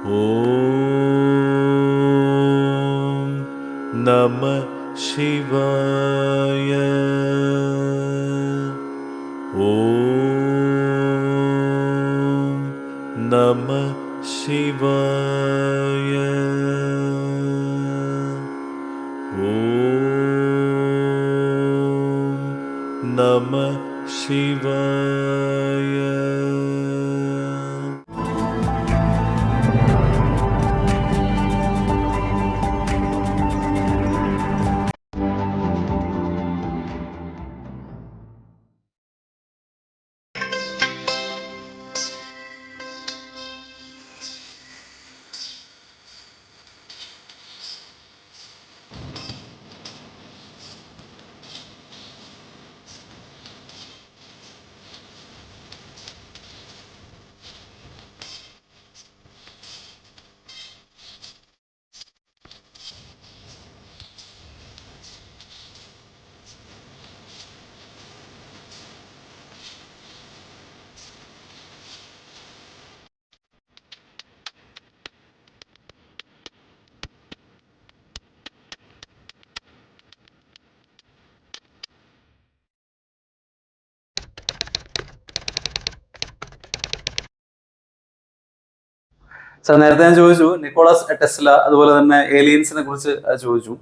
ॐ नमः शिवाय। ॐ नमः शिवाय। ॐ नमः शिवाय സാർ നേരത്തെ ഞാൻ ചോദിച്ചു നിക്കോളാസ് ടെസ്ല അതുപോലെ തന്നെ ഏലിയൻസിനെ കുറിച്ച് ചോദിച്ചു.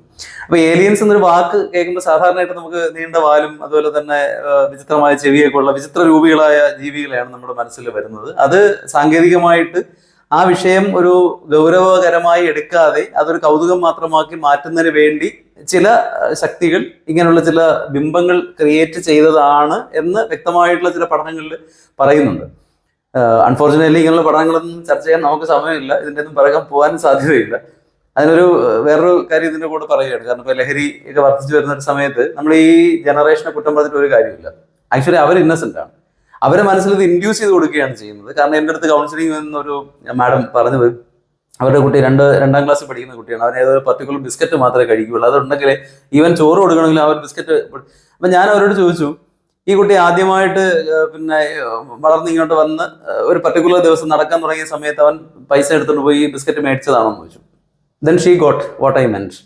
അപ്പൊ ഏലിയൻസ് എന്നൊരു വാക്ക് കേൾക്കുമ്പോൾ സാധാരണയായിട്ട് നമുക്ക് നീണ്ട വാലും അതുപോലെ തന്നെ വിചിത്രമായ ചെവിയൊക്കെ ഉള്ള വിചിത്ര രൂപികളായ ജീവികളെയാണ് നമ്മുടെ മനസ്സിൽ വരുന്നത്. അത് സാങ്കേതികമായിട്ട് ആ വിഷയം ഒരു ഗൗരവകരമായി എടുക്കാതെ അതൊരു കൗതുകം മാത്രമാക്കി മാറ്റുന്നതിന് വേണ്ടി ചില ശക്തികൾ ഇങ്ങനെയുള്ള ചില ബിംബങ്ങൾ ക്രിയേറ്റ് ചെയ്തതാണ് എന്ന് വ്യക്തമായിട്ടുള്ള ചില പഠനങ്ങളിൽ പറയുന്നുണ്ട്. അൺഫോർച്ചുനേറ്റ്ലി ഇങ്ങനെയുള്ള പഠനങ്ങളൊന്നും ചർച്ച ചെയ്യാൻ നമുക്ക് സമയമില്ല. ഇതിന്റെ ഒന്നും പിറകം പോകാനും സാധ്യതയില്ല. അതിനൊരു വേറൊരു കാര്യം ഇതിന്റെ കൂടെ പറയുകയാണ്. കാരണം ഇപ്പൊ ലഹരി ഒക്കെ വർദ്ധിച്ചു വരുന്ന ഒരു സമയത്ത് നമ്മൾ ഈ ജനറേഷനെ കുറ്റം പറഞ്ഞിട്ട് ഒരു കാര്യമില്ല. ആക്ച്വലി അവർ ഇന്നസെന്റ് ആണ്. അവരെ മനസ്സിൽ ഇത് ഇൻഡ്യൂസ് ചെയ്ത് കൊടുക്കുകയാണ് ചെയ്യുന്നത്. കാരണം എന്റെ അടുത്ത് കൗൺസിലിംഗ് എന്നൊരു മാഡം പറഞ്ഞത് അവരുടെ കുട്ടി രണ്ട് രണ്ടാം ക്ലാസ്സിൽ പഠിക്കുന്ന കുട്ടിയാണ്. അവൻ ഏതൊരു പർട്ടിക്കുലർ ബിസ്ക്കറ്റ് മാത്രമേ കഴിക്കുകയുള്ളൂ. അതുണ്ടെങ്കിൽ ഈവൻ ചോറ് കൊടുക്കണമെങ്കിൽ ഒരു ബിസ്ക്കറ്റ് അപ്പൊ ഞാൻ അവരോട് ചോദിച്ചു ഈ കുട്ടി ആദ്യമായിട്ട് പിന്നെ വളർന്ന് ഇങ്ങോട്ട് വന്ന് ഒരു പർട്ടിക്കുലർ ദിവസം നടക്കാൻ തുടങ്ങിയ സമയത്ത് അവൻ പൈസ എടുത്തുകൊണ്ട് പോയി ബിസ്ക്കറ്റ് മേടിച്ചതാണെന്ന് ചോദിച്ചു. Then she got what I mention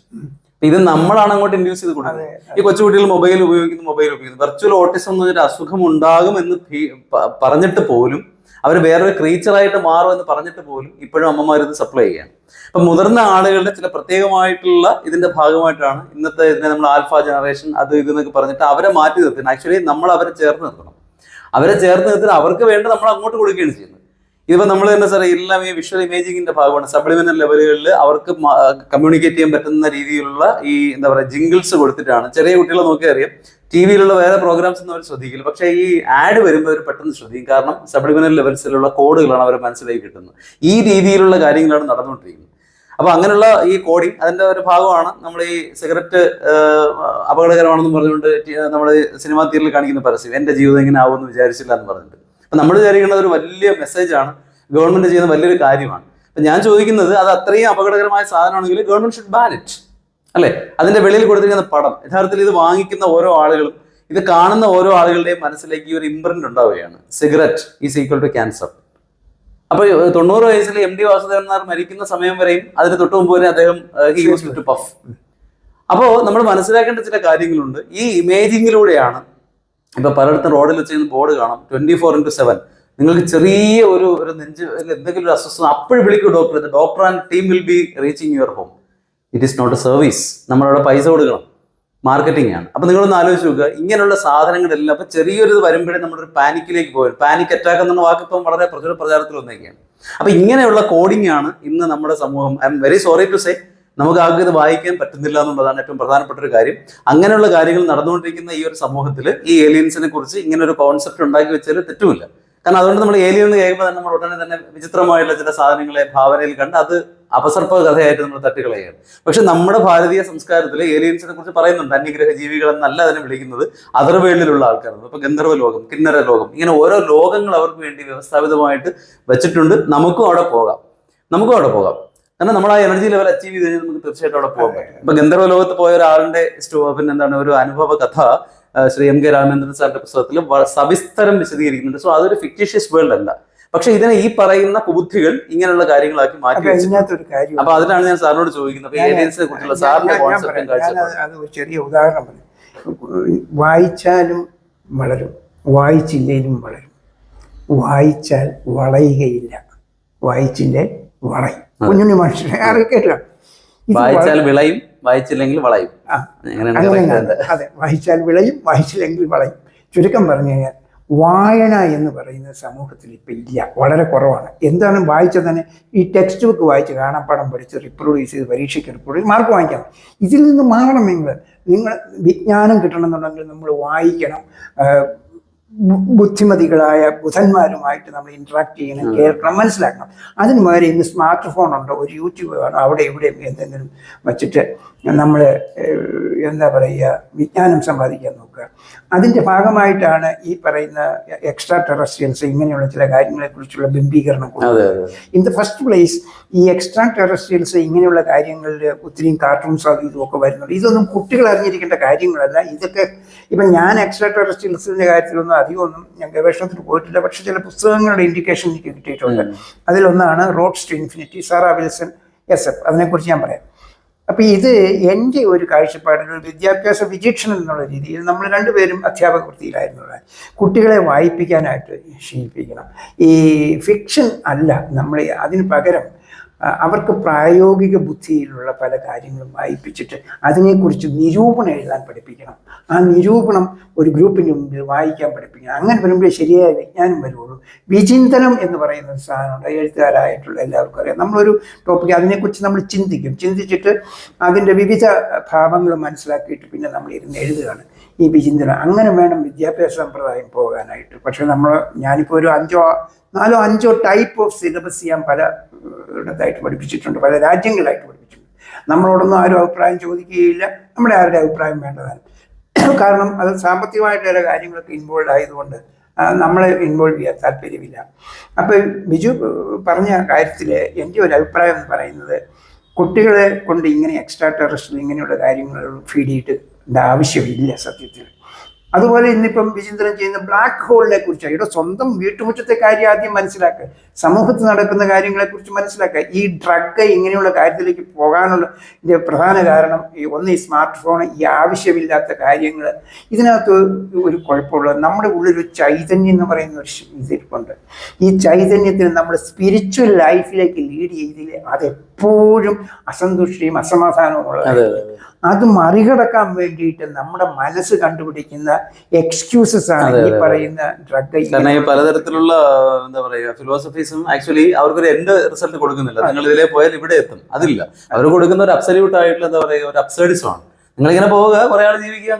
ഇത് നമ്മളാണ് അങ്ങോട്ട് ഇൻഡ്യൂസ് ചെയ്ത് കൊടുക്കുന്നത്. ഈ കൊച്ചുകുട്ടികൾ മൊബൈൽ ഉപയോഗിക്കുന്നു മൊബൈൽ ഉപയോഗിക്കുന്നു. വെർച്വൽ ഓട്ടിസം എന്ന് അസുഖം ഉണ്ടാകും എന്ന് പറഞ്ഞിട്ട് പോലും അവർ വേറൊരു ക്രീച്ചറായിട്ട് മാറും എന്ന് പറഞ്ഞിട്ട് പോലും ഇപ്പോഴും അമ്മമാർ ഇത് സപ്ലൈ ചെയ്യാണ്. അപ്പൊ മുതിർന്ന ആളുകളുടെ ചില പ്രത്യേകമായിട്ടുള്ള ഇതിന്റെ ഭാഗമായിട്ടാണ് ഇന്നത്തെ ഇതിനെ നമ്മൾ ആൽഫ ജനറേഷൻ അത് ഇത് എന്നൊക്കെ പറഞ്ഞിട്ട് അവരെ മാറ്റി നിർത്തുന്നത് ആക്ച്വലി നമ്മൾ അവരെ ചേർത്ത് നിർത്തണം. അവരെ ചേർത്ത് നിർത്തി അവർക്ക് വേണ്ട നമ്മൾ അങ്ങോട്ട് കൊടുക്കുകയാണ് ചെയ്യുന്നത്. ഇതിപ്പോൾ നമ്മൾ തന്നെ സാറേ എല്ലാം ഈ വിഷ്വൽ ഇമേജിങ്ങിന്റെ ഭാഗമാണ്. സപ്ലിമെന്റൽ ലെവലുകളിൽ അവർക്ക് കമ്മ്യൂണിക്കേറ്റ് ചെയ്യാൻ പറ്റുന്ന രീതിയിലുള്ള ഈ എന്താ പറയുക ജിങ്കിൾസ് കൊടുത്തിട്ടാണ്. ചെറിയ കുട്ടികളെ നോക്കി അറിയാം ടി വിയിലുള്ള വേറെ പ്രോഗ്രാംസ് ഒന്നും അവർ ശ്രദ്ധിക്കില്ല. പക്ഷേ ഈ ആഡ് വരുമ്പോൾ അവർ പെട്ടെന്ന് ശ്രദ്ധിക്കും. കാരണം സബ്ലിമിനൽ ലെവൽസിലുള്ള കോഡുകളാണ് അവരെ മനസ്സിലേക്ക് കിട്ടുന്നത്. ഈ രീതിയിലുള്ള കാര്യങ്ങളാണ് നടന്നുകൊണ്ടിരിക്കുന്നത്. അപ്പൊ അങ്ങനെയുള്ള ഈ കോഡിങ് അതിന്റെ ഒരു ഭാഗമാണ് നമ്മൾ ഈ സിഗരറ്റ് അപകടകരമാണെന്ന് പറഞ്ഞുകൊണ്ട് നമ്മൾ സിനിമാ തിയേറ്ററിൽ കാണിക്കുന്ന പരസ്യം. എന്റെ ജീവിതം എങ്ങനെ ആവുമെന്ന് വിചാരിച്ചില്ല എന്ന് പറഞ്ഞിട്ട്. അപ്പൊ നമ്മൾ വിചാരിക്കുന്നത് ഒരു വലിയ മെസ്സേജാണ് ഗവൺമെന്റ് ചെയ്യുന്ന വലിയൊരു കാര്യമാണ്. അപ്പൊ ഞാൻ ചോദിക്കുന്നത് അത് അത്രയും അപകടകരമായ സാധനമാണെങ്കിൽ ഗവൺമെന്റ് ഷുഡ് ബാൻ ഇറ്റ് അല്ലെ? അതിന്റെ വെളിയിൽ കൊടുത്തിരിക്കുന്ന പടം യഥാർത്ഥത്തിൽ ഇത് വാങ്ങിക്കുന്ന ഓരോ ആളുകളും ഇത് കാണുന്ന ഓരോ ആളുകളുടെയും മനസ്സിലേക്ക് ഈ ഒരു ഇമ്പ്രന്റ് ഉണ്ടാവുകയാണ്. Cigarette is equal to cancer അപ്പൊ തൊണ്ണൂറ് വയസ്സിൽ എം ഡി വാസുദേവൻ നായർ മരിക്കുന്ന സമയം വരെയും അതിന് തൊട്ട് മുമ്പ് വരെ അദ്ദേഹം ഹി യൂസ് ടു പഫ് അപ്പോ നമ്മൾ മനസ്സിലാക്കേണ്ട ചില കാര്യങ്ങളുണ്ട്. ഈ ഇമേജിങ്ങിലൂടെയാണ് ഇപ്പൊ പലയിടത്തും റോഡിൽ വെച്ച് ബോർഡ് കാണാം. ട്വന്റി ഫോർ ഇന്റു സെവൻ നിങ്ങൾക്ക് ചെറിയ ഒരു ഒരു നെഞ്ച് എന്തെങ്കിലും ഒരു അസ്വസ്ഥത അപ്പോഴും വിളിക്കൂ doctor doctor and team will be reaching your home it is not a service നമ്മളവിടെ പൈസ കൊടുക്കണം. മാർക്കറ്റിംഗ് ആണ്. അപ്പൊ നിങ്ങളൊന്ന് ആലോചിച്ച് നോക്കുക. ഇങ്ങനെയുള്ള സാധനങ്ങളെല്ലാം അപ്പൊ ചെറിയൊരു ഇത് വരുമ്പോഴേ നമ്മളൊരു പാനിക്കിലേക്ക് പോയി പാനിക് അറ്റാക്ക് എന്നുള്ള വാക്ക് ഇപ്പം വളരെ പ്രചുര പ്രചാരത്തിൽ വന്നേക്കാണ്. അപ്പൊ ഇങ്ങനെയുള്ള കോഡിംഗ് ആണ് ഇന്ന് നമ്മുടെ സമൂഹം. I'm very sorry to say നമുക്ക് ആകെ ഇത് വായിക്കാൻ പറ്റുന്നില്ല എന്നുള്ളതാണ് ഏറ്റവും പ്രധാനപ്പെട്ട ഒരു കാര്യം. അങ്ങനെയുള്ള കാര്യങ്ങൾ നടന്നുകൊണ്ടിരിക്കുന്ന ഈ ഒരു സമൂഹത്തിൽ ഈ ഏലിയൻസിനെ കുറിച്ച് ഇങ്ങനെ ഒരു കോൺസെപ്റ്റ് ഉണ്ടാക്കി വെച്ചാൽ തെറ്റുമില്ല. കാരണം അതുകൊണ്ട് നമ്മൾ ഏലിയൻ എന്ന് കേൾക്കുമ്പോൾ തന്നെ നമ്മൾ ഉടനെ തന്നെ വിചിത്രമായിട്ടുള്ള ചില സാധനങ്ങളെ ഭാവനയിൽ കണ്ട് അത് അപസർപ്പ കഥയായിട്ട് നമ്മൾ തട്ടിക്കളയുകയാണ്. പക്ഷെ നമ്മുടെ ഭാരതീയ സംസ്കാരത്തിൽ ഏലിയൻസിനെ കുറിച്ച് പറയുന്നുണ്ട്. അന്യഗ്രഹ ജീവികൾ എന്നല്ല അതിനെ വിളിക്കുന്നത്. അതർ വേൾഡിലുള്ള ആൾക്കാരാണ്. ഇപ്പൊ ഗന്ധർവ ലോകം കിന്നര ലോകം ഇങ്ങനെ ഓരോ ലോകങ്ങൾ അവർക്ക് വേണ്ടി വ്യവസ്ഥാപിതമായിട്ട് വെച്ചിട്ടുണ്ട്. നമുക്കും അവിടെ പോകാം. നമുക്കും അവിടെ പോകാം. കാരണം നമ്മൾ ആ എനർജി ലെവൽ അച്ചീവ് ചെയ്ത് കഴിഞ്ഞാൽ നമുക്ക് തീർച്ചയായിട്ടും അവിടെ പോകാൻ പറ്റും. ഇപ്പൊ ഗന്ധർവ ലോകത്ത് പോയ ഒരാളുടെ പിന്നെ എന്താണ് ഒരു അനുഭവ കഥ ശ്രീ എം കെ രാമചന്ദ്രൻ സാറിന്റെ പുസ്തകത്തിൽ സവിസ്തരം വിശദീകരിക്കുന്നുണ്ട്. സോ അതൊരു ഫിക്റ്റീഷ്യസ് വേൾഡ് അല്ല. പക്ഷെ ഇതിനെ ഈ പറയുന്ന കുബുദ്ധികൾ ഇങ്ങനെയുള്ള കാര്യങ്ങളാക്കി മാറ്റി അപ്പൊ കാര്യം അതിനാണ് ഞാൻ സാറിനോട് ചോദിക്കുന്നത്. ഏലിയൻസിനെ കുറിച്ചുള്ള സാറിന്റെ കോൺസെപ്റ്റും കാഴ്ചപ്പാടും. അത് ഒരു ചെറിയ ഉദാഹരണം പറഞ്ഞു വായിച്ചാലും വളരും വായിച്ചില്ലേലും വളരും. വായിച്ചാൽ വളയുകയില്ല. വായിച്ചില്ലേ വളയും. കുഞ്ഞുണ്ണി മനുഷ്യനെ ആരും വായിച്ചാൽ വിളയും വായിച്ചില്ലെങ്കിൽ വളയും. അതെ വായിച്ചാൽ വിളയും വായിച്ചില്ലെങ്കിൽ വളയും. ചുരുക്കം പറഞ്ഞു കഴിഞ്ഞാൽ വായന എന്ന് പറയുന്ന സമൂഹത്തിൽ ഇപ്പം ഇല്ല. വളരെ കുറവാണ്. എന്താണ് വായിച്ചത് തന്നെ? ഈ ടെക്സ്റ്റ് ബുക്ക് വായിച്ച് കാണാപ്പാടം പഠിച്ച് റിപ്രൊഡ്യൂസ് ചെയ്ത് പരീക്ഷയ്ക്ക് റിപ്രൊഡ്യൂസ് മാർക്ക് വാങ്ങിക്കാം ഇതിൽ നിന്ന് മാറണം നിങ്ങൾ. നിങ്ങൾ വിജ്ഞാനം കിട്ടണമെന്നുണ്ടെങ്കിൽ നമ്മൾ വായിക്കണം. ബുദ്ധിമതികളായ ബുധന്മാരുമായിട്ട് നമ്മൾ ഇന്ററാക്ട് ചെയ്യണം കേൾക്കണം മനസ്സിലാക്കണം. അതിന് പകരം ഇന്ന് സ്മാർട്ട് ഫോൺ ഉണ്ടോ? ഒരു യൂട്യൂബ് കാണോ അവിടെ ഇവിടെ എന്തെങ്കിലും വച്ചിട്ട് നമ്മൾ എന്താ പറയുക വിജ്ഞാനം സമ്പാദിക്കാൻ നോക്കുക. അതിന്റെ ഭാഗമായിട്ടാണ് ഈ പറയുന്ന എക്സ്ട്രാ ടെറസ്ട്രിയൽസ് ഇങ്ങനെയുള്ള ചില കാര്യങ്ങളെക്കുറിച്ചുള്ള ബിംബീകരണം ഇൻ ദ ഫസ്റ്റ് പ്ലേസ് ഈ എക്സ്ട്രാ ടെറസ്ട്രിയൻസ് ഇങ്ങനെയുള്ള കാര്യങ്ങളിൽ ഒത്തിരിയും കാർട്ടൂൺസ് അതും ഇതുമൊക്കെ വരുന്നുണ്ട്. ഇതൊന്നും കുട്ടികൾ അറിഞ്ഞിരിക്കേണ്ട കാര്യങ്ങളല്ല. ഇതൊക്കെ ഇപ്പം ഞാൻ എക്സ്ട്രാ ടെറസ്ട്രിയൽസിന്റെ കാര്യത്തിലൊന്നും അധികമൊന്നും ഞാൻ ഗവേഷണത്തിന് പോയിട്ടില്ല. പക്ഷേ ചില പുസ്തകങ്ങളുടെ ഇൻഡിക്കേഷൻ എനിക്ക് കിട്ടിയിട്ടുണ്ട്. അതിലൊന്നാണ് roads to infinity Sarah Wilson S F അതിനെക്കുറിച്ച് ഞാൻ പറയാം. അപ്പം ഇത് എന്റെ ഒരു കാഴ്ചപ്പാടിൽ ഒരു വിദ്യാഭ്യാസ വിചീക്ഷണം എന്നുള്ള രീതിയിൽ നമ്മൾ രണ്ടുപേരും അധ്യാപക വൃത്തിയിലായിരുന്നു കുട്ടികളെ വായിപ്പിക്കാനായിട്ട് ശീലിപ്പിക്കണം. ഈ ഫിക്ഷൻ അല്ല നമ്മൾ അതിന് പകരം അവർക്ക് പ്രായോഗിക ബുദ്ധിയിലുള്ള പല കാര്യങ്ങളും വായിപ്പിച്ചിട്ട് അതിനെക്കുറിച്ച് നിരൂപണം എഴുതാൻ പഠിപ്പിക്കണം. ആ നിരൂപണം ഒരു ഗ്രൂപ്പിന്റെ മുമ്പിൽ വായിക്കാൻ പഠിപ്പിക്കണം. അങ്ങനെ വരുമ്പോഴേ ശരിയായ വിജ്ഞാനം വരുള്ളൂ. വിചിന്തനം എന്ന് പറയുന്ന സാധനമുണ്ട്. എഴുത്തുകാരായിട്ടുള്ള എല്ലാവർക്കും അറിയാം. നമ്മളൊരു ടോപ്പിക് അതിനെക്കുറിച്ച് നമ്മൾ ചിന്തിക്കും. ചിന്തിച്ചിട്ട് അതിന്റെ വിവിധ ഭാവങ്ങൾ മനസ്സിലാക്കിയിട്ട് പിന്നെ നമ്മൾ ഇരുന്ന് എഴുതുകയാണ്. ഈ വിചിന്തനം അങ്ങനെ വേണം വിദ്യാഭ്യാസ സമ്പ്രദായം പോകാനായിട്ട്. പക്ഷെ നമ്മൾ ഞാനിപ്പോൾ ഒരു അഞ്ചോ നാലോ അഞ്ചോ ടൈപ്പ് ഓഫ് സിലബസ് ഞാൻ പല ഇടത്തായിട്ട് പഠിപ്പിച്ചിട്ടുണ്ട് പല രാജ്യങ്ങളായിട്ട് പഠിപ്പിച്ചിട്ടുണ്ട്. നമ്മളോടൊന്നും ആരും അഭിപ്രായം ചോദിക്കുകയില്ല നമ്മുടെ ആരുടെ അഭിപ്രായം വേണ്ടതാണ്. കാരണം അത് സാമ്പത്തികമായിട്ടുള്ള കാര്യങ്ങളൊക്കെ ഇൻവോൾവ് ആയതുകൊണ്ട് നമ്മളെ ഇൻവോൾവ് ചെയ്യാൻ താല്പര്യമില്ല. അപ്പോൾ ബിജു പറഞ്ഞ കാര്യത്തിൽ എന്റെ ഒരു അഭിപ്രായം എന്ന് പറയുന്നത് കുട്ടികളെ കൊണ്ട് ഇങ്ങനെ എക്സ്ട്രാ ടെറസ്റ്റ് ഇങ്ങനെയുള്ള കാര്യങ്ങൾ ഫീഡ് ചെയ്തിട്ട് ആവശ്യമില്ല സത്യത്തിൽ. അതുപോലെ ഇന്നിപ്പം വിചിന്തനം ചെയ്യുന്ന ബ്ലാക്ക് ഹോളിനെ കുറിച്ച് ഇവിടെ സ്വന്തം വീട്ടുമുറ്റത്തെ കാര്യം ആദ്യം മനസ്സിലാക്കുക സമൂഹത്തിൽ നടക്കുന്ന കാര്യങ്ങളെ കാര്യങ്ങളെക്കുറിച്ച് മനസ്സിലാക്കുക ഈ ഡ്രഗ് ഇങ്ങനെയുള്ള കാര്യത്തിലേക്ക് പോകാനുള്ള ഇതിന്റെ പ്രധാന കാരണം ഈ ഒന്ന് ഈ സ്മാർട്ട് ഫോൺ ഈ ആവശ്യമില്ലാത്ത കാര്യങ്ങൾ ഇതിനകത്ത് ഒരു കുഴപ്പമുള്ളത് നമ്മുടെ ഉള്ളിൽ ഒരു ചൈതന്യം എന്ന് പറയുന്ന ഒരു ഇതിരിപ്പുണ്ട്. ഈ ചൈതന്യത്തിന് നമ്മൾ സ്പിരിച്വൽ ലൈഫിലേക്ക് ലീഡ് ചെയ്തില്ലേ അതെപ്പോഴും അസന്തുഷ്ടിയും അസമാധാനവും ഉള്ളത്. അതെ മറികടക്കാൻ വേണ്ടിയിട്ട് നമ്മുടെ മനസ്സ് കണ്ടുപിടിക്കുന്ന എക്സ്ക്യൂസസ് ആണ് ഈ പറയുന്ന ഡ്രഗ് കാരണം ഈ പലതരത്തിലുള്ള എന്താ പറയുക ഫിലോസഫീസും ആക്ച്വലി അവർക്കൊരു എൻഡ് റിസൾട്ട് കൊടുക്കുന്നില്ല. നിങ്ങൾ ഇതിലേ പോയാൽ ഇവിടെ എത്തും. അതില്ല. അവർ കൊടുക്കുന്ന ഒരു അബ്സല്യൂട്ട് ആയിട്ടുള്ള എന്താ പറയുക ഒരു അബ്സേഡിസം ആണ്. നിങ്ങൾ ഇങ്ങനെ പോവുക കുറെ ആൾ ജീവിക്കുക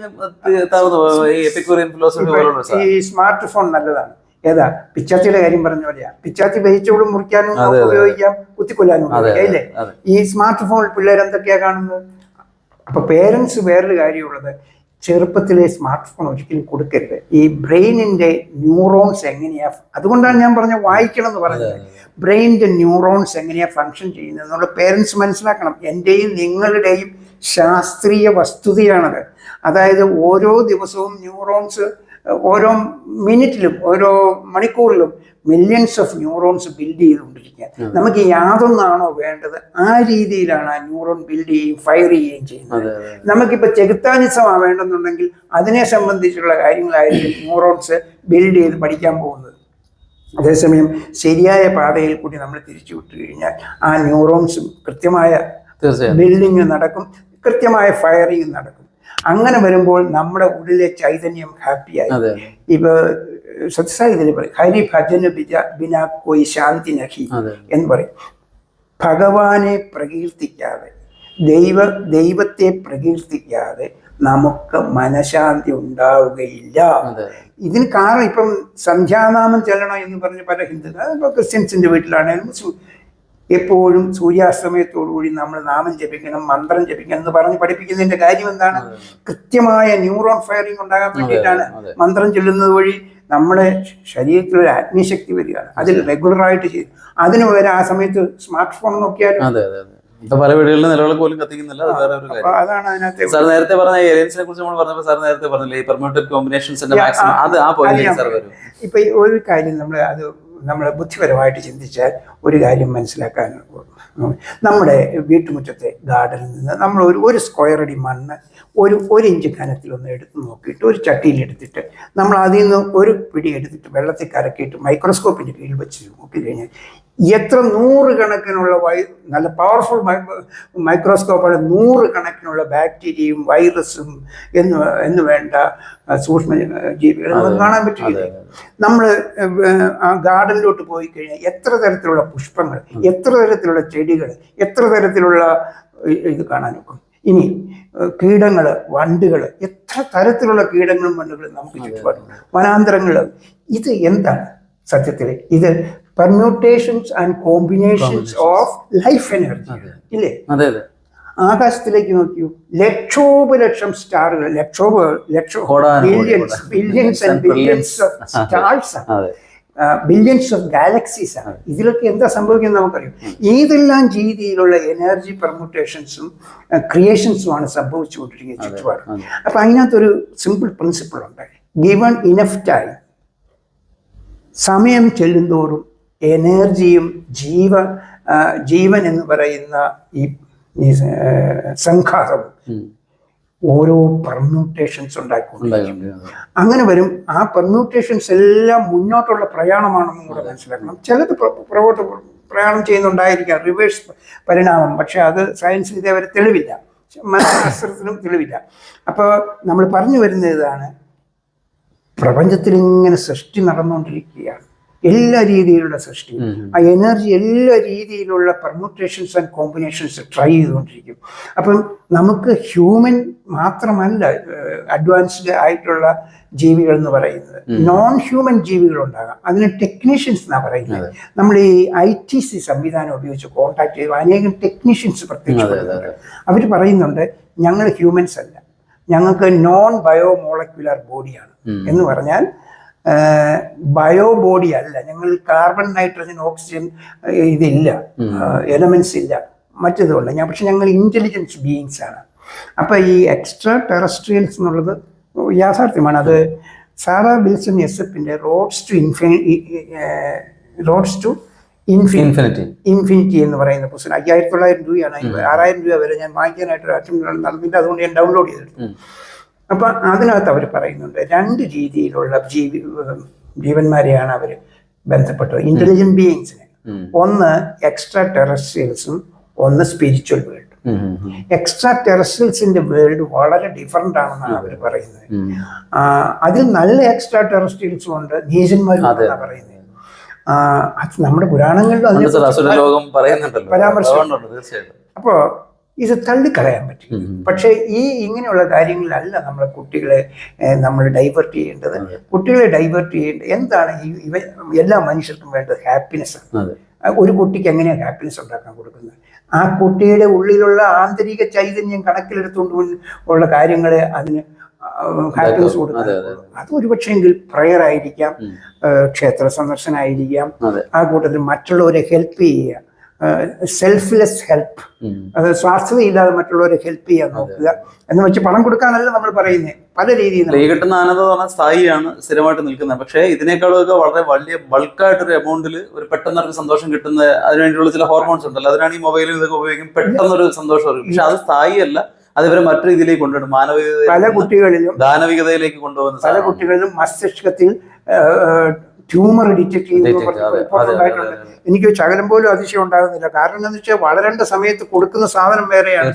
സ്മാർട്ട് ഫോൺ നല്ലതാണ്. ഏതാ? പിച്ചാത്തിയുടെ കാര്യം പറഞ്ഞ പോലെയാ. പിച്ചാത്തി വഹിച്ചോളും മുറിക്കാനും. ഉപയോഗിക്കാം കുത്തിക്കൊല്ലാനും അല്ലേ? ഈ സ്മാർട്ട് ഫോൺ പിള്ളേർ എന്തൊക്കെയാ കാണുന്നത്? അപ്പൊ പേരൻസ് വേറൊരു കാര്യമുള്ളത് ചെറുപ്പത്തിലെ സ്മാർട്ട് ഫോൺ ഒരിക്കലും കൊടുക്കരുത്. ഈ ബ്രെയിനിന്റെ ന്യൂറോൺസ് എങ്ങനെയാ അതുകൊണ്ടാണ് ഞാൻ പറഞ്ഞ വായിക്കണം എന്ന് പറഞ്ഞത്. ബ്രെയിനിന്റെ ന്യൂറോൺസ് എങ്ങനെയാ ഫങ്ഷൻ ചെയ്യുന്നത് എന്നുള്ള പേരൻസ് മനസ്സിലാക്കണം. എന്റെയും നിങ്ങളുടെയും ശാസ്ത്രീയ വസ്തുതയാണത്. അതായത് ഓരോ ദിവസവും ന്യൂറോൺസ് ഓരോ മിനിറ്റിലും ഓരോ മണിക്കൂറിലും മില്യൺസ് ഓഫ് ന്യൂറോൺസ് ബിൽഡ് ചെയ്തുകൊണ്ടിരിക്കുക. നമുക്ക് യാതൊന്നാണോ വേണ്ടത്? ആ രീതിയിലാണ് ആ ന്യൂറോൺ ബിൽഡ് ചെയ്യുകയും ഫയർ ചെയ്യുകയും ചെയ്യുന്നത്. നമുക്കിപ്പോൾ ചെകുത്താനിസമാണ് വേണ്ടെന്നുണ്ടെങ്കിൽ അതിനെ സംബന്ധിച്ചുള്ള കാര്യങ്ങളായിരിക്കും ന്യൂറോൺസ് ബിൽഡ് ചെയ്ത് പഠിക്കാൻ പോകുന്നത്. അതേസമയം ശരിയായ പാതയിൽ കൂടി നമ്മൾ തിരിച്ചു വിട്ടു കഴിഞ്ഞാൽ ആ ന്യൂറോൺസും കൃത്യമായ ബിൽഡിങ് നടക്കും കൃത്യമായ ഫയറിങ് നടക്കും. അങ്ങനെ വരുമ്പോൾ നമ്മുടെ ഉള്ളിലെ ചൈതന്യം ഹാപ്പിയായി ഇപ്പൊ സത്യസായി പറയും ഹരി ഭജന ബിജ ബിനാ കോയി ശാന്തി നഹി എന്ന് പറയും. ഭഗവാനെ പ്രകീർത്തിക്കാതെ ദൈവ ദൈവത്തെ പ്രകീർത്തിക്കാതെ നമുക്ക് മനഃശാന്തി ഉണ്ടാവുകയില്ല. ഇതിന് കാരണം ഇപ്പം സന്ധ്യാനാമം ചെല്ലണം എന്ന് പറഞ്ഞ് പല ഹിന്ദു ക്രിസ്ത്യൻസിന്റെ വീട്ടിലാണെങ്കിലും എപ്പോഴും സൂര്യാസ്തമയത്തോടുകൂടി നമ്മൾ നാമം ജപിക്കണം മന്ത്രം ജപിക്കണം എന്ന് പറഞ്ഞ് പഠിപ്പിക്കുന്നതിന്റെ കാര്യം എന്താണ്? കൃത്യമായ ന്യൂറോൺ ഫയറിംഗ് ഉണ്ടാകാൻ വേണ്ടിയിട്ടാണ് മന്ത്രം ചൊല്ലുന്നത് വഴി നമ്മുടെ ശരീരത്തിൽ ഒരു ആത്മീയശക്തി വരികയാണ്. അതിൽ റെഗുലറായിട്ട് ചെയ്യും. അതിന് പകരം ആ സമയത്ത് സ്മാർട്ട് ഫോൺ നോക്കിയാലും പല വീടുകളിലും നിലവിളക്ക് പോലും കത്തിക്കുന്നില്ല. വേറെ ഒരു കാര്യം. സാർ നേരത്തെ പറഞ്ഞ ഏലിയൻസിനെ കുറിച്ച് നമ്മൾ പറഞ്ഞപ്പോൾ സാർ നേരത്തെ പറഞ്ഞില്ലേ ഈ പെർമിറ്റഡ് കോമ്പിനേഷൻസിന്റെ മാക്സിമം അത് ആ പോയിന്റ് സാർ വരും. ഇപ്പൊ ഒരു കാര്യം നമ്മൾ അത് നമ്മൾ ബുദ്ധിപരമായിട്ട് ചിന്തിച്ചാൽ ഒരു കാര്യം മനസ്സിലാക്കാൻ നമ്മുടെ വീട്ടുമുറ്റത്തെ ഗാർഡനിൽ നിന്ന് നമ്മൾ ഒരു ഒരു സ്ക്വയർ അടി മണ്ണ് ഒരു ഒരു ഇഞ്ച് കനത്തിലൊന്ന് എടുത്ത് നോക്കിയിട്ട് ഒരു ചട്ടിയിൽ എടുത്തിട്ട് നമ്മൾ അതിൽ നിന്ന് ഒരു പിടി എടുത്തിട്ട് വെള്ളത്തിൽ കലക്കിയിട്ട് മൈക്രോസ്കോപ്പിന്റെ കീഴിൽ വെച്ച് നോക്കി കഴിഞ്ഞാൽ എത്ര നൂറുകണക്കിനുള്ള വൈ നല്ല പവർഫുൾ മൈക്രോസ്കോപ്പാണ് നൂറുകണക്കിനുള്ള ബാക്ടീരിയയും വൈറസും എന്ന് എന്ന് വേണ്ട സൂക്ഷ്മ ജീവികൾ നമുക്ക് കാണാൻ പറ്റില്ല നമ്മൾ ആ ഗാർഡനിലോട്ട് പോയി കഴിഞ്ഞാൽ എത്ര തരത്തിലുള്ള പുഷ്പങ്ങൾ എത്ര തരത്തിലുള്ള ചെടികൾ എത്ര തരത്തിലുള്ള ഇത് കാണാൻ നോക്കും. ഇനി കീടങ്ങൾ വണ്ടുകൾ എത്ര തരത്തിലുള്ള കീടങ്ങളും വണ്ടുകളും നമുക്ക് ചുറ്റുപാടുണ്ട് വനാന്തരങ്ങൾ ഇത് എന്താണ് സത്യത്തിൽ? ഇത് permutations and combinations of life energy ഇല്ലേ? അതെ അതെ. ആകാശത്തിലേക്ക് നോക്കിയൂ? ലക്ഷോപലക്ഷം സ്റ്റാറുകൾ ലക്ഷോപ ലക്ഷോ billions billions and billions of stars billions of galaxies ആണ്. ഇതിലൊക്കെ എന്താ സംഭവിക്കുന്നത് നമുക്കറിയാം. ഏതെല്ലാം രീതിയിലുള്ള എനർജി പെർമുട്ടേഷൻസും ക്രിയേഷൻസുമാണ് സംഭവിച്ചുകൊണ്ടിരിക്കുന്നത് ചുറ്റുപാട്. അപ്പം അതിനകത്തൊരു സിമ്പിൾ പ്രിൻസിപ്പിൾ ഉണ്ട്. ഗിവൺ ഇനഫ് ടൈം സമയം ചെല്ലുന്തോറും എനർജിയും ജീവ ജീവൻ എന്ന് പറയുന്ന ഈ സംഘാതവും. ഓരോ പെർമ്യൂട്ടേഷൻസ് ഉണ്ടായിക്കൊണ്ട് അങ്ങനെ വരും. ആ പെർമ്യൂട്ടേഷൻസ് എല്ലാം മുന്നോട്ടുള്ള പ്രയാണമാണെന്നും കൂടെ മനസ്സിലാക്കണം. ചിലത് പുറകോട്ട് പ്രയാണം ചെയ്യുന്നുണ്ടായിരിക്കാം. റിവേഴ്സ് പരിണാമം. പക്ഷെ അത് സയൻസിന് ഇതേവരെ തെളിവില്ല. മനഃശാസ്ത്രത്തിനും തെളിവില്ല. അപ്പോൾ നമ്മൾ പറഞ്ഞു വരുന്ന ഇതാണ്. പ്രപഞ്ചത്തിൽ ഇങ്ങനെ സൃഷ്ടി നടന്നുകൊണ്ടിരിക്കുകയാണ്. എല്ലാ രീതിയിലുള്ള സൃഷ്ടി. ആ എനർജി എല്ലാ രീതിയിലുള്ള പെർമുട്ടേഷൻസ് ആൻഡ് കോമ്പിനേഷൻസ് ട്രൈ ചെയ്തുകൊണ്ടിരിക്കും. അപ്പം നമുക്ക് ഹ്യൂമൻ മാത്രമല്ല അഡ്വാൻസ്ഡ് ആയിട്ടുള്ള ജീവികൾ എന്ന് പറയുന്നത്. നോൺ ഹ്യൂമൻ ജീവികൾ ഉണ്ടാകാം അതിന് ടെക്നീഷ്യൻസ് എന്നാണ് പറയുന്നത്. നമ്മൾ ഈ ഐ ടി സി സംവിധാനം ഉപയോഗിച്ച് കോൺടാക്ട് ചെയ്തു അനേകം ടെക്നീഷ്യൻസ് പ്രത്യക്ഷപ്പെടുന്നുണ്ട്. അവർ പറയുന്നുണ്ട് ഞങ്ങൾ ഹ്യൂമൻസ് അല്ല. ഞങ്ങൾക്ക് നോൺ ബയോമോളക്യുലർ ബോഡിയാണ് എന്ന് പറഞ്ഞാൽ ബയോ ബോഡി അല്ല. ഞങ്ങൾ കാർബൺ നൈട്രജൻ ഓക്സിജൻ ഇതില്ല. എലമെന്റ്സ് ഇല്ല. മറ്റേതുമല്ല. ഞാൻ പക്ഷെ ഞങ്ങൾ ഇന്റലിജൻസ് ബീയിങ്സ് ആണ്. അപ്പൊ ഈ എക്സ്ട്രാ ടെറസ്ട്രിയൽസ് എന്നുള്ളത് യാഥാർത്ഥ്യമാണ്. അത് സാറാ വിൽസൺ എസ് എഫിന്റെ roads to infinity roads to infinity. Infinity എന്ന് പറയുന്ന പുസ്തകം. അയ്യായിരത്തി തൊള്ളായിരം രൂപയാണ്. ആറായിരം രൂപ വരെ ഞാൻ വാങ്ങിക്കാനായിട്ട് ഒരു അറ്റംപ്റ്റ് നടന്നിട്ട് അതുകൊണ്ട് ഞാൻ ഡൗൺലോഡ് ചെയ്തെടുത്തു അപ്പൊ അതിനകത്ത് അവർ പറയുന്നുണ്ട് രണ്ട് രീതിയിലുള്ള ജീവി ജീവന്മാരെയാണ് അവർ ബന്ധപ്പെട്ടത്. ഇന്റലിജന്റ് ബീയിങ്സിനെ ഒന്ന് എക്സ്ട്രാ ടെറസ്ട്രിയൽസും ഒന്ന് സ്പിരിച്വൽ വേൾഡ് എക്സ്ട്രാ ടെറസ്ട്രിയൽസിന്റെ വേൾഡ് വളരെ ഡിഫറെന്റ് ആണെന്നാണ് അവർ പറയുന്നത്. അതിൽ നല്ല എക്സ്ട്രാ ടെറസ്ട്രിയൽസും ഉണ്ട്. നീചന്മാരും പറയുന്നത്. അത് നമ്മുടെ പുരാണങ്ങളിലും പരാമർശം. അപ്പോ ഇത് തള്ളിക്കളയാൻ പറ്റും പക്ഷേ ഈ ഇങ്ങനെയുള്ള കാര്യങ്ങളിലല്ല നമ്മളെ കുട്ടികളെ നമ്മൾ ഡൈവേർട്ട് ചെയ്യേണ്ടത്. കുട്ടികളെ ഡൈവേർട്ട് ചെയ്യേണ്ടത് എന്താണ് ഈ ഇവ എല്ലാ മനുഷ്യർക്കും വേണ്ടത് ഹാപ്പിനെസ് ഒരു കുട്ടിക്ക് എങ്ങനെയാണ് ഹാപ്പിനെസ് ഉണ്ടാക്കാൻ കൊടുക്കുന്നത്? ആ കുട്ടിയുടെ ഉള്ളിലുള്ള ആന്തരിക ചൈതന്യം കണക്കിലെടുത്തുകൊണ്ട് ഉള്ള- കാര്യങ്ങൾ അതിന് ഹാപ്പിനെസ് കൊടുക്കുന്നത് അതെ, ഒരുപക്ഷെങ്കിൽ പ്രയർ ആയിരിക്കാം ക്ഷേത്ര സന്ദർശനമായിരിക്കാം ആ കൂട്ടത്തിൽ മറ്റുള്ളവരെ ഹെൽപ്പ് ചെയ്യുക. സെൽഫ്ലെസ് ഹെൽപ്പ് അതായത് അത് സ്വാർത്ഥതയില്ലാതെ മറ്റുള്ളവരെ ഹെൽപ്പ് ചെയ്യാൻ നോക്കുക. എന്ന് വെച്ച് പണം കൊടുക്കാനല്ല നമ്മൾ പറയുന്നത് പല രീതിയിൽ ഈ കിട്ടുന്ന ആനന്ദം എന്ന് പറഞ്ഞാൽ സ്ഥായിയാണ് സ്ഥിരമായിട്ട് നിൽക്കുന്നത്. പക്ഷേ ഇതിനേക്കാളൊക്കെ വളരെ വലിയ ബൾക്കായിട്ടൊരു എമൗണ്ടിൽ ഒരു പെട്ടെന്ന് അവർക്ക് സന്തോഷം കിട്ടുന്ന അതിനുവേണ്ടിയുള്ള ചില ഹോർമോൺസ് ഉണ്ടല്ലോ. അതിനാണ് ഈ മൊബൈലും ഇതൊക്കെ ഉപയോഗിക്കും. പെട്ടെന്നൊരു സന്തോഷം വരും. പക്ഷെ അത് സ്ഥായിയല്ല. അത് ഇവരെ മറ്റു രീതിയിലേക്ക് കൊണ്ടുവരും. മാനവികത പല കുട്ടികളിലും ദാനവികതയിലേക്ക് കൊണ്ടുപോകുന്ന പല കുട്ടികളിലും മസ്തിഷ്കത്തിൽ ട്യൂമർ ഡിറ്റക്ട് Detect, ചെയ്യുന്നു അതെ, അതെ, report അതെ, ഉണ്ടായിട്ടുണ്ട്. അതെ, എനിക്ക് ശകലം പോലും അതിശയം ഉണ്ടാകുന്നില്ല. കാരണം എന്താണെന്ന് വെച്ചാൽ വളരേണ്ട സമയത്ത് കൊടുക്കുന്ന സാധനം വേറെയാണ്.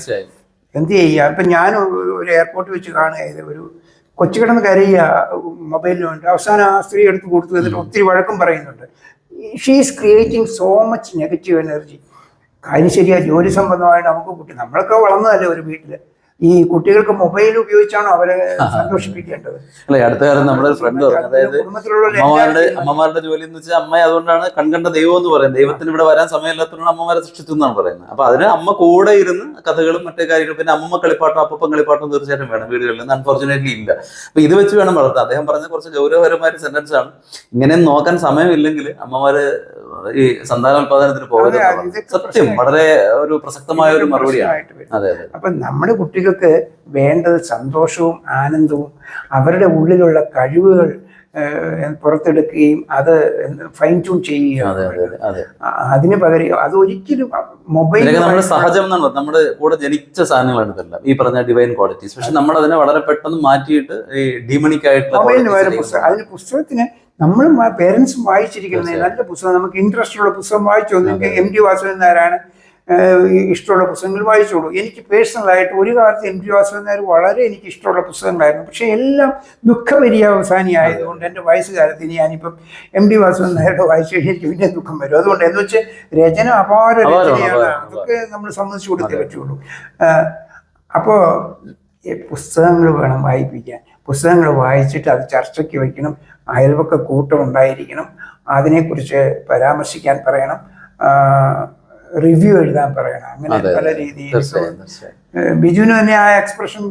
എന്ത് ചെയ്യുക ഇപ്പം ഞാൻ ഒരു എയർപോർട്ട് വെച്ച് കാണുക. ഒരു കൊച്ചു കിടന്ന് കരയുക മൊബൈലിന് വേണ്ടി. അവസാനം ആ സ്ത്രീ എടുത്ത് കൊടുത്തു. എന്നിട്ട് ഒത്തിരി വഴക്കം പറയുന്നുണ്ട്. She's creating so much negative energy കാര്യം ശരിയാ ജോലി സംബന്ധമായിട്ട് നമുക്ക് കുട്ടി നമ്മളൊക്കെ വളർന്നതല്ലേ ഒരു വീട്ടിൽ ഈ കുട്ടികൾക്ക് മൊബൈൽ ഉപയോഗിച്ചാണോ അവരെ സന്തോഷിപ്പിക്കേണ്ടത്? അല്ലെ അടുത്ത കാലം നമ്മുടെ ഫ്രണ്ട് പറഞ്ഞു. അതായത് അമ്മമാരുടെ അമ്മമാരുടെ ജോലി എന്ന് വെച്ചാൽ അമ്മ അതുകൊണ്ടാണ് കൺകണ്ട ദൈവം എന്ന് പറയുന്നത്. ദൈവത്തിന് ഇവിടെ വരാൻ സമയമില്ലാത്തതുകൊണ്ട് അമ്മമാരെ സൃഷ്ടിച്ചു എന്നാണ് പറയുന്നത്. അപ്പൊ അതിന് അമ്മ കൂടെ ഇരുന്ന് കഥകളും മറ്റേ കാര്യങ്ങളും പിന്നെ അമ്മമ്മ കളിപ്പാട്ടം അപ്പം കളിപ്പാട്ടം തീർച്ചയായിട്ടും വേണം. വീടുകളിൽ നിന്ന് അൺഫോർച്ചുനേറ്റ്ലി ഇല്ല. അപ്പൊ ഇത് വെച്ച് വേണം വളർത്താൻ. അദ്ദേഹം പറഞ്ഞ കുറച്ച് ഗൗരവപരമായ ഒരു സെന്റൻസ് ആണ്. ഇങ്ങനെ നോക്കാൻ സമയമില്ലെങ്കിൽ അമ്മമാര് ഈ സന്താനോത്പാദനത്തിന് പോകരുത് സത്യം വളരെ ഒരു പ്രസക്തമായ ഒരു മറുപടിയാണ്. അതെ അതെ. നമ്മുടെ നമ്മുടെ കുട്ടികൾക്ക് വേണ്ടത് സന്തോഷവും ആനന്ദവും അവരുടെ ഉള്ളിലുള്ള കഴിവുകൾ പുറത്തെടുക്കുകയും അത് ഫൈൻ ട്യൂൺ ചെയ്യുകയും അതെ അതെ അതെ. അതെ അതിന് പകരം അത് ഒരിക്കലും മൊബൈൽ നമ്മുടെ സഹജം എന്നാണ് നമ്മുടെ കൂടെ ജനിച്ച സാധനങ്ങളാണ് ഇതെല്ലാം. ഈ പറഞ്ഞ ഡിവൈൻ ക്വാളിറ്റീസ് പക്ഷെ നമ്മൾ അതിനെ വളരെ പെട്ടെന്ന് മാറ്റിയിട്ട് ഈ ഡീമണിക് ആയിട്ടുള്ള മൊബൈലിന് പകരം പുസ്തകം അതിന് പുസ്തകത്തിന് നമ്മളും പേരൻസും വായിച്ചിരിക്കുന്നത് നല്ല പുസ്തകം. നമുക്ക് ഇൻട്രസ്റ്റ് ഉള്ള പുസ്തകം വായിച്ചു എം ടി വാസുദേവൻ നായരാണ് ഇഷ്ടമുള്ള പുസ്തകങ്ങൾ വായിച്ചോളൂ. എനിക്ക് പേഴ്സണലായിട്ട് ഒരു കാലത്ത് എം ജി വാസുദേവൻ നായർ വളരെ എനിക്ക് ഇഷ്ടമുള്ള പുസ്തകങ്ങളായിരുന്നു. പക്ഷെ എല്ലാം ദുഃഖപര്യാവസാനി ആയതുകൊണ്ട് എന്റെ വയസ്സുകാലത്ത് ഇനി ഞാനിപ്പം എം ഡി വാസുദേവൻ നായരുടെ വായിച്ചു കഴിഞ്ഞാൽ എനിക്ക് പിന്നെ ദുഃഖം വരും. അതുകൊണ്ട് എന്ന് വെച്ചാൽ രചന അപാര രചനയാണ്. അതൊക്കെ നമ്മൾ സമ്മതിച്ചു കൊടുത്തേ പറ്റുള്ളൂ. അപ്പോൾ പുസ്തകങ്ങൾ വേണം വായിപ്പിക്കാൻ. പുസ്തകങ്ങൾ വായിച്ചിട്ട് അത് ചർച്ചയ്ക്ക് വയ്ക്കണം. അയൽവക്ക കൂട്ടം ഉണ്ടായിരിക്കണം. അതിനെക്കുറിച്ച് പരാമർശിക്കാൻ പറയണം. റിവ്യൂ എഴുതാൻ പറയണം. അങ്ങനെ പല രീതിയിൽ. ബിജുവിന് തന്നെ ആ എക്സ്പ്രഷൻ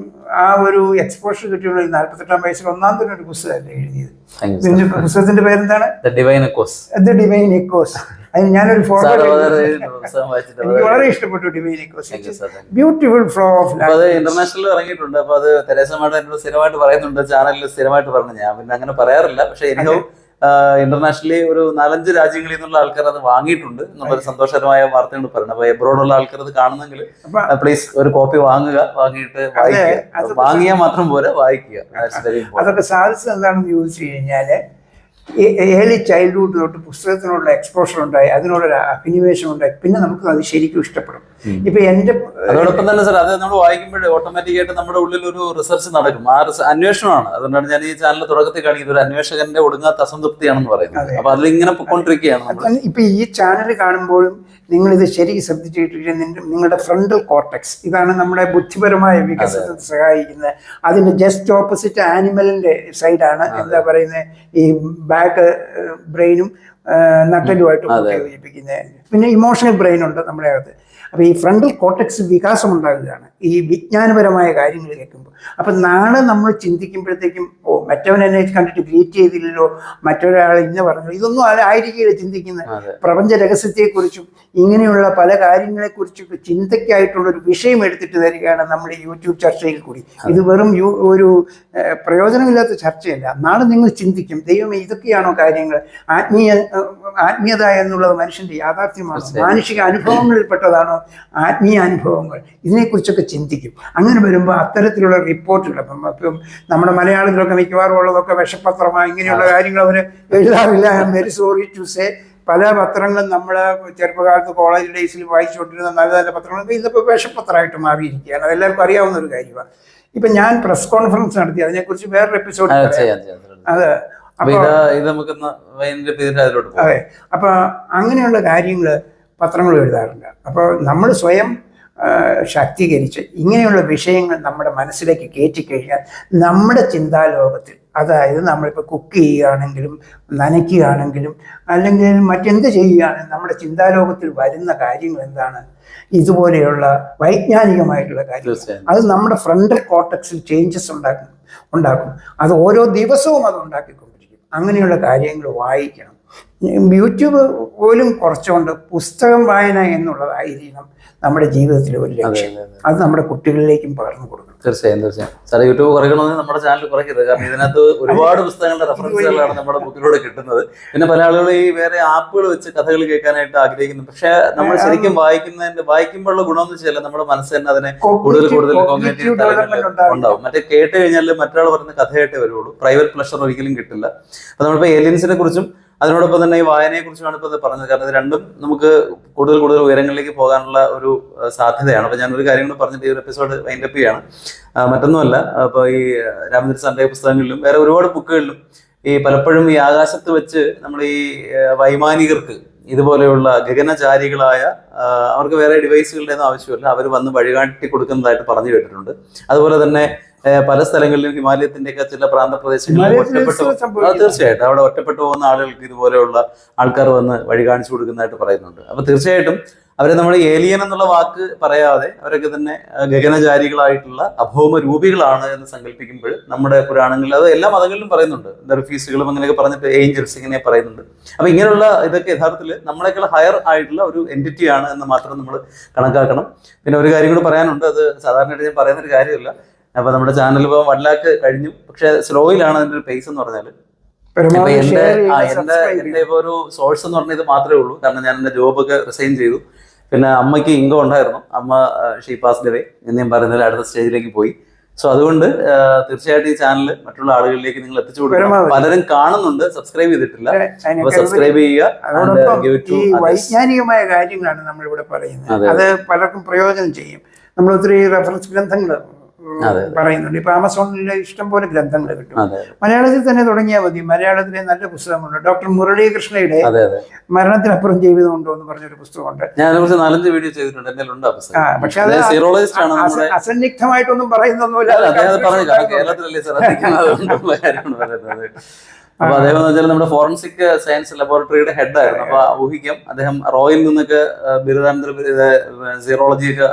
ആ ഒരു എക്സ്പോഷർ കിട്ടിയുള്ള നാൽപ്പത്തെട്ടാം വയസ്സിൽ ഒന്നാം തന്നെ ഒരു പുസ്തകമല്ലേ എഴുതിയത്? പുസ്തകത്തിന്റെ പേരെന്താണ്. ദ ഡിവൈൻ അതിന് ഞാനൊരു ഫോട്ടോ എനിക്ക് വളരെ ഇഷ്ടപ്പെട്ടു divine. Beautiful flow of international അത് ഇന്റർനാഷണലിൽ ഇറങ്ങിയിട്ടുണ്ട്. അപ്പൊ അത് തെരേസ മാഡം എന്നോട് സ്ഥിരമായിട്ട് പറയുന്നുണ്ട്. ചാനലിൽ സ്ഥിരമായിട്ട് പറഞ്ഞു ഞാൻ. പിന്നെ അങ്ങനെ പറയാറില്ല. പക്ഷെ എനിക്കോ ഇന്റർനാഷണലി ഒരു നാലഞ്ച് രാജ്യങ്ങളിൽ നിന്നുള്ള ആൾക്കാർ അത് വാങ്ങിയിട്ടുണ്ട് എന്നുള്ളൊരു സന്തോഷകരമായ വാർത്തയാണ് പറയുന്നത്. അപ്പൊ എബ്രോഡുള്ള ആൾക്കാർ അത് കാണുന്നെങ്കിൽ പ്ലീസ് ഒരു കോപ്പി വാങ്ങുക വാങ്ങിയിട്ട് വായിക്കുക. വാങ്ങിയാൽ മാത്രം പോരാ വായിക്കുക. അതൊക്കെ സാധിച്ചത് എന്താണെന്ന് ചോദിച്ചു കഴിഞ്ഞാൽ ഏർലി ചൈൽഡ്ഹുഡ് തൊട്ട് പുസ്തകത്തിനുള്ള എക്സ്പോഷർ ഉണ്ടായി അതിനോടൊരു അഭിനിവേശം ഉണ്ടായി പിന്നെ നമുക്ക് അത് ശരിക്കും ഇഷ്ടപ്പെടും. ഇപ്പൊ എന്റെ അതോടൊപ്പം തന്നെ സാർ അത് നമ്മൾ വായിക്കുമ്പോൾ ഓട്ടോമാറ്റിക് ആയിട്ട് നമ്മുടെ ഉള്ളിൽ ഒരു റിസർച്ച് നടക്കും. ആ അന്വേഷണമാണ്. അതുകൊണ്ടാണ് ഞാൻ ഈ ചാനൽ തുടക്കത്തിൽ കാണിക്കുന്നത്. ഒരു അന്വേഷകന്റെ ഒടുങ്ങാത്ത അസംതൃപ്തിയാണെന്ന് പറയുന്നത്. അപ്പൊ അതിലിങ്ങനെ പൊക്കോണ്ടിരിക്കുകയാണ് ഇപ്പൊ ഈ ചാനൽ കാണുമ്പോഴും നിങ്ങൾ ഇത് ശരിക്കും ശ്രദ്ധിച്ചിട്ട് നിങ്ങളുടെ ഫ്രണ്ടൽ കോർട്ടക്സ് ഇതാണ് നമ്മുടെ ബുദ്ധിപരമായ വികസനത്തെ സഹായിക്കുന്നത്. അതിന്റെ ജസ്റ്റ് ഓപ്പോസിറ്റ് ആനിമലിന്റെ സൈഡാണ് എന്താ പറയുന്നത് ഈ ബാക്ക് ബ്രെയിനും നട്ടലുമായിട്ട്. യോജിപ്പിക്കുന്നത് പിന്നെ ഇമോഷണൽ ബ്രെയിൻ ഉണ്ട് നമ്മുടെ അകത്ത്. അപ്പോൾ ഈ ഫ്രണ്ടൽ കോട്ടക്സ് വികാസം ഉണ്ടാകുകയാണ് ഈ വിജ്ഞാനപരമായ കാര്യങ്ങൾ കേൾക്കുമ്പോൾ. അപ്പം നാളെ നമ്മൾ ചിന്തിക്കുമ്പോഴത്തേക്കും ഓ മറ്റവൻ എന്നെ കണ്ടിട്ട് ഗ്രീറ്റ് ചെയ്തില്ലല്ലോ മറ്റൊരാൾ ഇന്ന പറഞ്ഞു ഇതൊന്നും ആയിരിക്കില്ല ചിന്തിക്കുന്നത്. പ്രപഞ്ച രഹസ്യത്തെക്കുറിച്ചും ഇങ്ങനെയുള്ള പല കാര്യങ്ങളെക്കുറിച്ചൊക്കെ ചിന്തയ്ക്കായിട്ടുള്ള ഒരു വിഷയം എടുത്തിട്ട് തരികയാണ് നമ്മുടെ യൂട്യൂബ് ചർച്ചയിൽ കൂടി. ഇത് വെറും യു ഒരു പ്രയോജനമില്ലാത്ത ചർച്ചയല്ല. നാളെ നിങ്ങൾ ചിന്തിക്കും ദൈവമേ ഇതൊക്കെയാണോ കാര്യങ്ങൾ? ആത്മീയ ആത്മീയത എന്നുള്ളത് മനുഷ്യന്റെ യാഥാർത്ഥ്യമാണ്. മാനുഷിക അനുഭവങ്ങളിൽപ്പെട്ടതാണോ ആത്മീയ അനുഭവങ്ങൾ. ഇതിനെക്കുറിച്ചൊക്കെ ചിന്തിക്കും. അങ്ങനെ വരുമ്പോൾ അത്തരത്തിലുള്ള റിപ്പോർട്ടുകൾ ഇപ്പം നമ്മുടെ മലയാളത്തിലൊക്കെ മിക്കവാറും ഉള്ളതൊക്കെ വിഷപത്രമാണ് ഇങ്ങനെയുള്ള കാര്യങ്ങൾ അവർ എഴുതാറില്ല. I'm very sorry to say പല പത്രങ്ങളും നമ്മൾ ചെറുപ്പകാലത്ത് കോളേജ് ഡേയ്സിൽ വായിച്ചുകൊണ്ടിരുന്ന നല്ല നല്ല പത്രങ്ങൾ ഇതിപ്പോൾ വിഷപത്രമായിട്ട് മാറിയിരിക്കുകയാണ്. അതെല്ലാവർക്കും അറിയാവുന്ന ഒരു കാര്യമാണ് ഇപ്പം ഞാൻ പ്രസ് കോൺഫറൻസ് നടത്തി. അതിനെക്കുറിച്ച് വേറൊരു എപ്പിസോഡ് അതെ അപ്പൊ അപ്പോൾ ഇത് നമുക്ക് അതെ. അപ്പൊ അങ്ങനെയുള്ള കാര്യങ്ങൾ പത്രങ്ങൾ എഴുതാറുണ്ട്. അപ്പോൾ നമ്മൾ സ്വയം ശാക്തീകരിച്ച് ഇങ്ങനെയുള്ള വിഷയങ്ങൾ നമ്മുടെ മനസ്സിലേക്ക് കയറ്റിക്കഴിഞ്ഞാൽ നമ്മുടെ ചിന്താലോകത്തിൽ അതായത് നമ്മളിപ്പോൾ കുക്ക് ചെയ്യുകയാണെങ്കിലും നനയ്ക്കുകയാണെങ്കിലും അല്ലെങ്കിൽ മറ്റെന്ത് ചെയ്യുകയാണെങ്കിലും നമ്മുടെ ചിന്താലോകത്തിൽ വരുന്ന കാര്യങ്ങൾ എന്താണ്? ഇതുപോലെയുള്ള വൈജ്ഞാനികമായിട്ടുള്ള കാര്യങ്ങൾ. അത് നമ്മുടെ ഫ്രണ്ടൽ കോർട്ടക്സിൽ ചേഞ്ചസ് ഉണ്ടാക്കും ഉണ്ടാക്കും. അത് ഓരോ ദിവസവും അത് ഉണ്ടാക്കിക്കൊണ്ടിരിക്കും. അങ്ങനെയുള്ള കാര്യങ്ങൾ വായിക്കണം. യൂട്യൂബ് പോലും കുറച്ചുകൊണ്ട് പുസ്തകം വായന എന്നുള്ളതായിരിക്കണം നമ്മുടെ ജീവിതത്തിലെ ഒരു ലക്ഷ്യം. അതെ നമ്മുടെ കുട്ടികളിലേക്കും പകർന്നു കൊടുക്കണം തീർച്ചയായും തീർച്ചയായും. സാറേ യൂട്യൂബ് കുറയ്ക്കണമെന്ന് നമ്മുടെ ചാനൽ കുറയ്ക്കരുത്. കാരണം ഇതിനകത്ത് ഒരുപാട് പുസ്തകങ്ങളുടെ റെഫറൻസുകളാണ് നമ്മുടെ ബുക്കിലൂടെ കിട്ടുന്നത്. പിന്നെ പല ആളുകളും ഈ വേറെ ആപ്പുകൾ വെച്ച് കഥകൾ കേൾക്കാനായിട്ട് ആഗ്രഹിക്കുന്നു. പക്ഷെ നമ്മൾ ശരിക്കും വായിക്കുന്നതിന്റെ വായിക്കുമ്പോഴുള്ള ഗുണം എന്ന് വെച്ചാൽ നമ്മുടെ മനസ്സ് തന്നെ അതിനെ കൂടുതൽ കൂടുതൽ. ഉണ്ടാവും. മറ്റേ കേട്ട് കഴിഞ്ഞാൽ മറ്റൊരാൾ പറയുന്ന കഥയായിട്ടേ വരുള്ളൂ. പ്രൈവറ്റ് പ്ലഷർ ഒരിക്കലും കിട്ടില്ല. അപ്പൊ നമ്മളിപ്പോ ഏലിയൻസിനെ കുറിച്ചും അതിനോടൊപ്പം തന്നെ ഈ വായനയെ കുറിച്ചാണ് ഇപ്പോൾ പറഞ്ഞത്. കാരണം ഇത് രണ്ടും നമുക്ക് കൂടുതൽ കൂടുതൽ ഉയരങ്ങളിലേക്ക് പോകാനുള്ള ഒരു സാധ്യതയാണ്. അപ്പൊ ഞാനൊരു കാര്യം കൂടെ പറഞ്ഞിട്ട് ഈ ഒരു എപ്പിസോഡ് വൈൻഡപ്പ് ചെയ്യാണ്. മറ്റൊന്നുമല്ല. അപ്പോൾ ഈ രാമചന്ദ്ര സാറിന്റെ പുസ്തകങ്ങളിലും വേറെ ഒരുപാട് ബുക്കുകളിലും ഈ പലപ്പോഴും ഈ ആകാശത്ത് വെച്ച് നമ്മൾ ഈ വൈമാനികർക്ക് ഇതുപോലെയുള്ള ഗഗനചാരികളായ അവർക്ക് വേറെ ഡിവൈസുകളുടെ ഒന്നും ആവശ്യമില്ല. അവർ വന്ന് വഴികാട്ടി കൊടുക്കുന്നതായിട്ട് പറഞ്ഞു കേട്ടിട്ടുണ്ട്. അതുപോലെ തന്നെ പല സ്ഥലങ്ങളിലും ഹിമാലയത്തിന്റെ ഒക്കെ ചില പ്രാന്തപ്രദേശങ്ങളിൽ ഒറ്റപ്പെട്ടു തീർച്ചയായിട്ടും. അവിടെ ഒറ്റപ്പെട്ടു പോകുന്ന ആളുകൾക്ക് ഇതുപോലെയുള്ള ആൾക്കാർ വന്ന് വഴി കാണിച്ചു കൊടുക്കുന്നതായിട്ട് പറയുന്നുണ്ട്. അപ്പൊ തീർച്ചയായിട്ടും അവരെ നമ്മൾ ഏലിയൻ എന്നുള്ള വാക്ക് പറയാതെ അവരൊക്കെ തന്നെ ഗഗനചാരികളായിട്ടുള്ള അഭൗമ രൂപികളാണ് എന്ന് സങ്കല്പിക്കുമ്പോൾ നമ്മുടെ പുരാണങ്ങളിൽ അത് എല്ലാ മതങ്ങളിലും പറയുന്നുണ്ട്. ദർഫീസുകളും അങ്ങനെയൊക്കെ പറഞ്ഞിട്ട് ഏഞ്ചൽസ് ഇങ്ങനെ പറയുന്നുണ്ട്. അപ്പൊ ഇങ്ങനെയുള്ള ഇതൊക്കെ യഥാർത്ഥത്തിൽ നമ്മളെക്കാൾ ഹയർ ആയിട്ടുള്ള ഒരു എന്റിറ്റിയാണ് എന്ന് മാത്രം നമ്മൾ കണക്കാക്കണം. പിന്നെ ഒരു കാര്യം കൂടി പറയാനുണ്ട് അത് സാധാരണയായിട്ട് ഞാൻ പറയുന്ന ഒരു കാര്യമല്ല. അപ്പൊ നമ്മുടെ ചാനൽ ഇപ്പോൾ വൺ ലാക്ക് കഴിഞ്ഞു. പക്ഷെ സ്ലോയിലാണ് അതിന്റെ ഒരു പേസ് എന്ന് പറഞ്ഞാൽ എന്റെ എന്റെ ഇപ്പൊ ഒരു സോഴ്സ് എന്ന് പറഞ്ഞാൽ ഇത് മാത്രമേ ഉള്ളൂ. കാരണം ഞാൻ എന്റെ ഒക്കെ റിസൈൻ ചെയ്തു. പിന്നെ അമ്മയ്ക്ക് ഇൻകം ഉണ്ടായിരുന്നു. അമ്മ ഷീ പാസ് ഡേ എന്ന് ഞാൻ പറയുന്നതിൽ അടുത്ത സ്റ്റേജിലേക്ക് പോയി. സോ അതുകൊണ്ട് തീർച്ചയായിട്ടും ഈ ചാനൽ മറ്റുള്ള ആളുകളിലേക്ക് നിങ്ങൾ എത്തിച്ചു കൊടുക്കണം. പലരും കാണുന്നുണ്ട് സബ്സ്ക്രൈബ് ചെയ്തിട്ടില്ല. അപ്പൊ സബ്സ്ക്രൈബ് ചെയ്യുക ഈ വൈജ്ഞാനികമായ കാര്യങ്ങളാണ് നമ്മളിവിടെ പറയുന്നത്. അത് പലർക്കും പ്രയോജനം ചെയ്യും. നമ്മൾ ഒത്തിരി റെഫറൻസ് ഗ്രന്ഥങ്ങൾ. പറയുന്നുണ്ട്. ഇപ്പൊ ആമസോണിൽ ഇഷ്ടം പോലെ ഗ്രന്ഥങ്ങൾ കിട്ടും. മലയാളത്തിൽ തന്നെ തുടങ്ങിയാൽ മതി. മലയാളത്തിലെ നല്ല പുസ്തകമുണ്ട് ഡോക്ടർ മുരളീകൃഷ്ണയുടെ മരണത്തിനപ്പുറം ജീവിതം ഉണ്ടോ എന്ന് പറഞ്ഞൊരു പുസ്തകമുണ്ട്. നാലഞ്ച് വീഡിയോ ചെയ്തിട്ടുണ്ട്. ആ പക്ഷെ അത് അസന്നിഗ്ധമായിട്ടൊന്നും പറയുന്നൊന്നുമില്ല അപ്പൊ അദ്ദേഹം എന്ന് വെച്ചാൽ നമ്മുടെ ഫോറൻസിക് സയൻസ് ലബോറട്ടറിയുടെ ഹെഡ് ആയിരുന്നു. അപ്പൊ ഊഹിക്കാം അദ്ദേഹം റോയിൽ നിന്നൊക്കെ ബിരുദാനന്തര സീറോളജി ഒക്കെ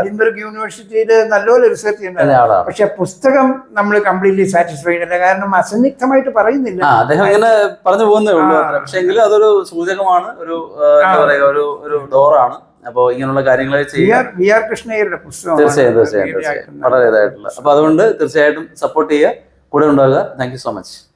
എഡിൻബർഗ് യൂണിവേഴ്സിറ്റിയിൽ നല്ലപോലെ റിസർച്ച് ചെയ്യുന്ന പക്ഷെ പുസ്തകം നമ്മൾ കംപ്ലീറ്റ്ലി സാറ്റിസ്ഫൈഡ് അല്ല. കാരണം അസന്നിഗ്ധമായിട്ട് പറയുന്നില്ല. അദ്ദേഹം ഇങ്ങനെ പറഞ്ഞു പോകുന്നേ ഉള്ളൂ. പക്ഷെ എങ്കിലും അതൊരു സൂചകമാണ് ഒരു എന്താ പറയുക പറയാ ഒരു ഒരു ഡോറാണ് അപ്പൊ ഇങ്ങനെയുള്ള കാര്യങ്ങളെ വി ചെയ്യുക. വി ആർ കൃഷ്ണയ്യരുടെ പുസ്തകം തീർച്ചയായും തീർച്ചയായും തീർച്ചയായും. വളരെ ഇതായിട്ടുള്ള. അപ്പൊ അതുകൊണ്ട് തീർച്ചയായിട്ടും സപ്പോർട്ട് ചെയ്യുക. കൂടെ ഉണ്ടാവുക. Thank so much